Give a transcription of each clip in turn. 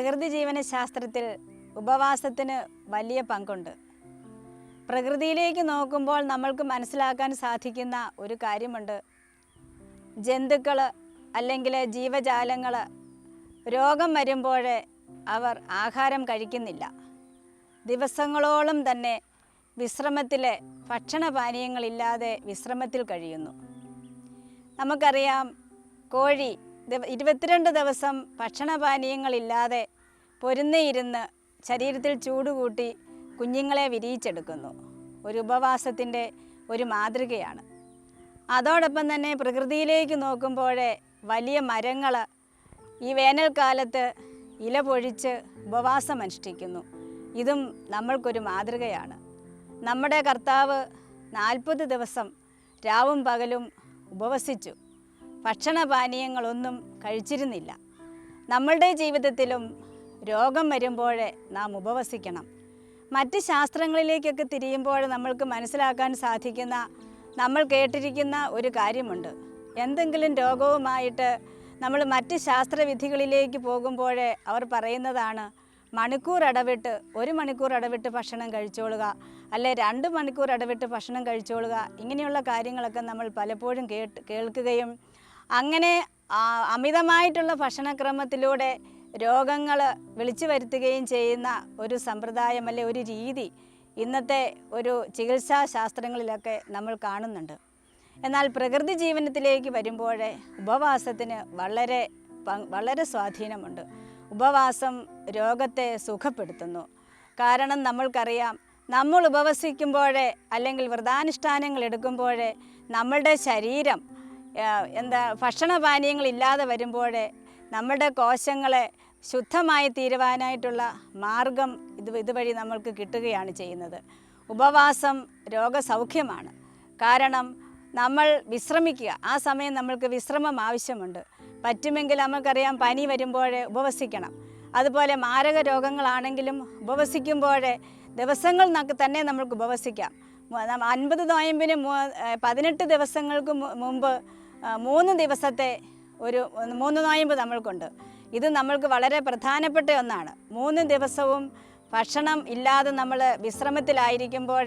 പ്രകൃതി ജീവനശാസ്ത്രത്തിൽ ഉപവാസത്തിന് വലിയ പങ്കുണ്ട്. പ്രകൃതിയിലേക്ക് നോക്കുമ്പോൾ നമ്മൾക്ക് മനസ്സിലാക്കാൻ സാധിക്കുന്ന ഒരു കാര്യമുണ്ട്. ജന്തുക്കൾ അല്ലെങ്കിൽ ജീവജാലങ്ങൾ രോഗം വരുമ്പോൾ അവർ ആഹാരം കഴിക്കുന്നില്ല. ദിവസങ്ങളോളം തന്നെ വിശ്രമത്തിലെ ഭക്ഷണപാനീയങ്ങളില്ലാതെ വിശ്രമത്തിൽ കഴിയുന്നു. നമുക്കറിയാം കോഴി ഇരുപത്തിരണ്ട് ദിവസം ഭക്ഷണപാനീയങ്ങളില്ലാതെ പൊരുന്നയിരുന്ന് ശരീരത്തിൽ ചൂട് കൂട്ടി കുഞ്ഞുങ്ങളെ വിരിയിച്ചെടുക്കുന്നു. ഒരു ഉപവാസത്തിന്റെ ഒരു മാതൃകയാണ്. അതോടൊപ്പം തന്നെ പ്രകൃതിയിലേക്ക് നോക്കുമ്പോഴേ വലിയ മരങ്ങൾ ഈ വേനൽക്കാലത്ത് ഇല പൊഴിച്ച് ഉപവാസം അനുഷ്ഠിക്കുന്നു ഇതും നമ്മൾക്കൊരു മാതൃകയാണ്. നമ്മുടെ കർത്താവ് നാൽപ്പത് ദിവസം രാവും പകലും ഉപവസിച്ചു. ഭക്ഷണപാനീയങ്ങളൊന്നും കഴിച്ചിരുന്നില്ല. നമ്മളുടെ ജീവിതത്തിലും രോഗം വരുമ്പോഴേ നാം ഉപവസിക്കണം. മറ്റ് ശാസ്ത്രങ്ങളിലേക്കൊക്കെ തിരിയുമ്പോൾ നമ്മൾക്ക് മനസ്സിലാക്കാൻ സാധിക്കുന്ന നമ്മൾ കേട്ടിരിക്കുന്ന ഒരു കാര്യമുണ്ട്. എന്തെങ്കിലും രോഗവുമായിട്ട് നമ്മൾ മറ്റ് ശാസ്ത്രവിധികളിലേക്ക് പോകുമ്പോൾ അവർ പറയുന്നതാണ് മണിക്കൂർ ഇടവിട്ട് ഒരു മണിക്കൂർ ഇടവിട്ട് ഭക്ഷണം കഴിച്ചോളുക അല്ലെ രണ്ട് മണിക്കൂർ ഇടവിട്ട് ഭക്ഷണം കഴിച്ചോളുക ഇങ്ങനെയുള്ള കാര്യങ്ങളൊക്കെ നമ്മൾ പലപ്പോഴും കേട്ട് കേൾക്കുകയും അങ്ങനെ അമിതമായിട്ടുള്ള ഭക്ഷണക്രമത്തിലൂടെ രോഗങ്ങൾ വിളിച്ചു വരുത്തുകയും ചെയ്യുന്ന ഒരു സമ്പ്രദായം അല്ലെ ഒരു രീതി ഇന്നത്തെ ഒരു ചികിത്സാ ശാസ്ത്രങ്ങളിലൊക്കെ നമ്മൾ കാണുന്നുണ്ട്. എന്നാൽ പ്രകൃതി ജീവനത്തിലേക്ക് വരുമ്പോഴേ ഉപവാസത്തിന് വളരെ വളരെ സ്വാധീനമുണ്ട്. ഉപവാസം രോഗത്തെ സുഖപ്പെടുത്തുന്നു. കാരണം നമ്മൾക്കറിയാം നമ്മൾ ഉപവസിക്കുമ്പോഴേ അല്ലെങ്കിൽ വ്രതാനുഷ്ഠാനങ്ങൾ എടുക്കുമ്പോഴേ നമ്മളുടെ ശരീരം എന്താ ഭക്ഷണപാനീയങ്ങളില്ലാതെ വരുമ്പോഴേ നമ്മുടെ കോശങ്ങളെ ശുദ്ധമായി തീരുവാനായിട്ടുള്ള മാർഗം ഇത് ഇതുവഴി നമ്മൾക്ക് കിട്ടുകയാണ് ചെയ്യുന്നത്. ഉപവാസം രോഗസൗഖ്യമാണ്. കാരണം നമ്മൾ വിശ്രമിക്കുക. ആ സമയം നമ്മൾക്ക് വിശ്രമം ആവശ്യമുണ്ട്. പറ്റുമെങ്കിൽ നമുക്കറിയാം പനി വരുമ്പോൾ ഉപവസിക്കണം. അതുപോലെ മാരക രോഗങ്ങളാണെങ്കിലും ഉപവസിക്കുമ്പോൾ ദിവസങ്ങൾ നമുക്ക് തന്നെ നമ്മൾക്ക് ഉപവസിക്കാം. അൻപത് നോയമ്പിന് പതിനെട്ട് ദിവസങ്ങൾക്ക് മുമ്പ് മൂന്ന് ദിവസത്തെ ഒരു മൂന്ന് നോയമ്പ് നമ്മൾക്കുണ്ട്. ഇത് നമ്മൾക്ക് വളരെ പ്രധാനപ്പെട്ട ഒന്നാണ്. മൂന്ന് ദിവസവും ഭക്ഷണം ഇല്ലാതെ നമ്മൾ വിശ്രമത്തിലായിരിക്കുമ്പോൾ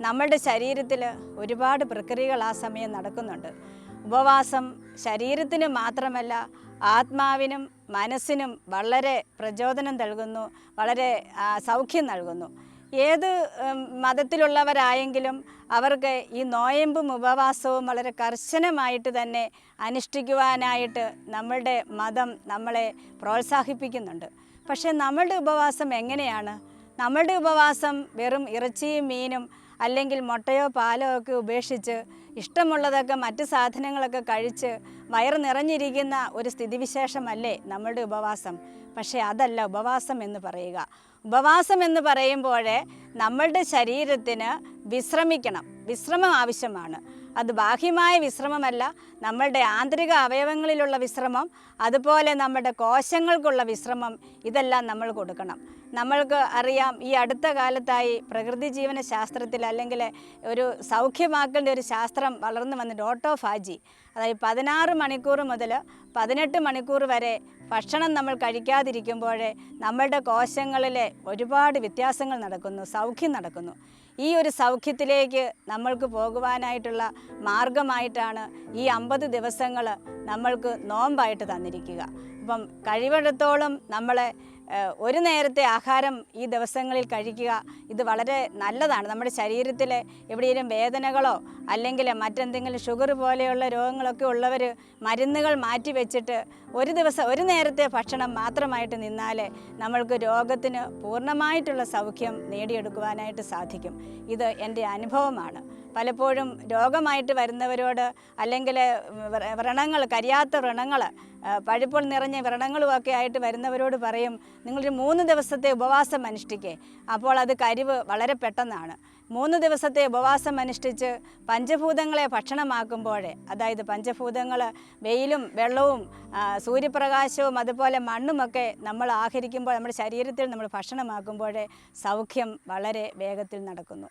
നമ്മളുടെ ശരീരത്തിൽ ഒരുപാട് പ്രക്രിയകൾ ആ സമയം നടക്കുന്നുണ്ട്. ഉപവാസം ശരീരത്തിന് മാത്രമല്ല ആത്മാവിനും മനസ്സിനും വളരെ പ്രചോദനം നൽകുന്നു വളരെ സൗഖ്യം നൽകുന്നു. ഏത് മതത്തിലുള്ളവരായെങ്കിലും അവർക്ക് ഈ നോയമ്പും ഉപവാസവും വളരെ കർശനമായിട്ട് തന്നെ അനുഷ്ഠിക്കുവാനായിട്ട് നമ്മളുടെ മതം നമ്മളെ പ്രോത്സാഹിപ്പിക്കുന്നുണ്ട്. പക്ഷേ നമ്മളുടെ ഉപവാസം എങ്ങനെയാണ്? നമ്മളുടെ ഉപവാസം വെറും ഇറച്ചിയും മീനും അല്ലെങ്കിൽ മുട്ടയോ പാലോ ഒക്കെ ഉപേക്ഷിച്ച് ഇഷ്ടമുള്ളതൊക്കെ മറ്റ് സാധനങ്ങളൊക്കെ കഴിച്ച് വയറ് നിറഞ്ഞിരിക്കുന്ന ഒരു സ്ഥിതിവിശേഷമല്ലേ നമ്മളുടെ ഉപവാസം? പക്ഷേ അതല്ല ഉപവാസം എന്ന് പറയുക. ഉപവാസം എന്ന് പറയുമ്പോൾ നമ്മളുടെ ശരീരത്തിന് വിശ്രമിക്കണം. വിശ്രമം ആവശ്യമാണ്. അത് ബാഹ്യമായ വിശ്രമമല്ല. നമ്മളുടെ ആന്തരിക അവയവങ്ങളിലുള്ള വിശ്രമം അതുപോലെ നമ്മുടെ കോശങ്ങൾക്കുള്ള വിശ്രമം ഇതെല്ലാം നമ്മൾ കൊടുക്കണം. നമ്മൾക്ക് അറിയാം ഈ അടുത്ത കാലത്തായി പ്രകൃതി ജീവന ശാസ്ത്രത്തിൽ അല്ലെങ്കിൽ ഒരു സൗഖ്യമാക്കേണ്ട ഒരു ശാസ്ത്രം വളർന്നു വന്നിട്ട് ഓട്ടോഫാജി അതായത് പതിനാറ് മണിക്കൂർ മുതൽ പതിനെട്ട് മണിക്കൂർ വരെ ഭക്ഷണം നമ്മൾ കഴിക്കാതിരിക്കുമ്പോൾ നമ്മളുടെ കോശങ്ങളിലെ ഒരുപാട് വ്യത്യാസങ്ങൾ നടക്കുന്നു സൗഖ്യം നടക്കുന്നു. ഈ ഒരു സൗഖ്യത്തിലേക്ക് നമ്മൾക്ക് പോകുവാനായിട്ടുള്ള മാർഗമായിട്ടാണ് ഈ അമ്പത് ദിവസങ്ങൾ നമ്മൾക്ക് നോമ്പായിട്ട് തന്നിരിക്കുക. അപ്പം കഴിവെടുത്തോളം നമ്മളെ ഒരു നേരത്തെ ആഹാരം ഈ ദിവസങ്ങളിൽ കഴിക്കുക ഇത് വളരെ നല്ലതാണ്. നമ്മുടെ ശരീരത്തിൽ എവിടെയെങ്കിലും വേദനകളോ അല്ലെങ്കിൽ മറ്റെന്തെങ്കിലും ഷുഗർ പോലെയുള്ള രോഗങ്ങളൊക്കെ ഉള്ളവർ മരുന്നുകൾ മാറ്റി വെച്ചിട്ട് ഒരു ദിവസം ഒരു നേരത്തെ ഭക്ഷണം മാത്രമായിട്ട് നിന്നാൽ നമ്മൾക്ക് രോഗത്തിന് പൂർണമായിട്ടുള്ള സൗഖ്യം നേടിയെടുക്കുവാനായിട്ട് സാധിക്കും. ഇത് എന്റെ അനുഭവമാണ്. പലപ്പോഴും രോഗമായിട്ട് വരുന്നവരോട് അല്ലെങ്കിൽ വ്രണങ്ങൾ കരിയാത്ത വ്രണങ്ങൾ പഴുപ്പോൾ നിറഞ്ഞ വ്രണങ്ങളുമൊക്കെ ആയിട്ട് വരുന്നവരോട് പറയും നിങ്ങളൊരു മൂന്ന് ദിവസത്തെ ഉപവാസം അനുഷ്ഠിക്കേ. അപ്പോൾ അത് കരിവ് വളരെ പെട്ടെന്നാണ്. മൂന്ന് ദിവസത്തെ ഉപവാസം അനുഷ്ഠിച്ച് പഞ്ചഭൂതങ്ങളെ ഭക്ഷണമാക്കുമ്പോഴേ അതായത് പഞ്ചഭൂതങ്ങൾ വെയിലും വെള്ളവും സൂര്യപ്രകാശവും അതുപോലെ മണ്ണുമൊക്കെ നമ്മൾ ആഹരിക്കുമ്പോൾ നമ്മുടെ ശരീരത്തിൽ നമ്മൾ ഭക്ഷണമാക്കുമ്പോഴേ സൗഖ്യം വളരെ വേഗത്തിൽ നടക്കുന്നു.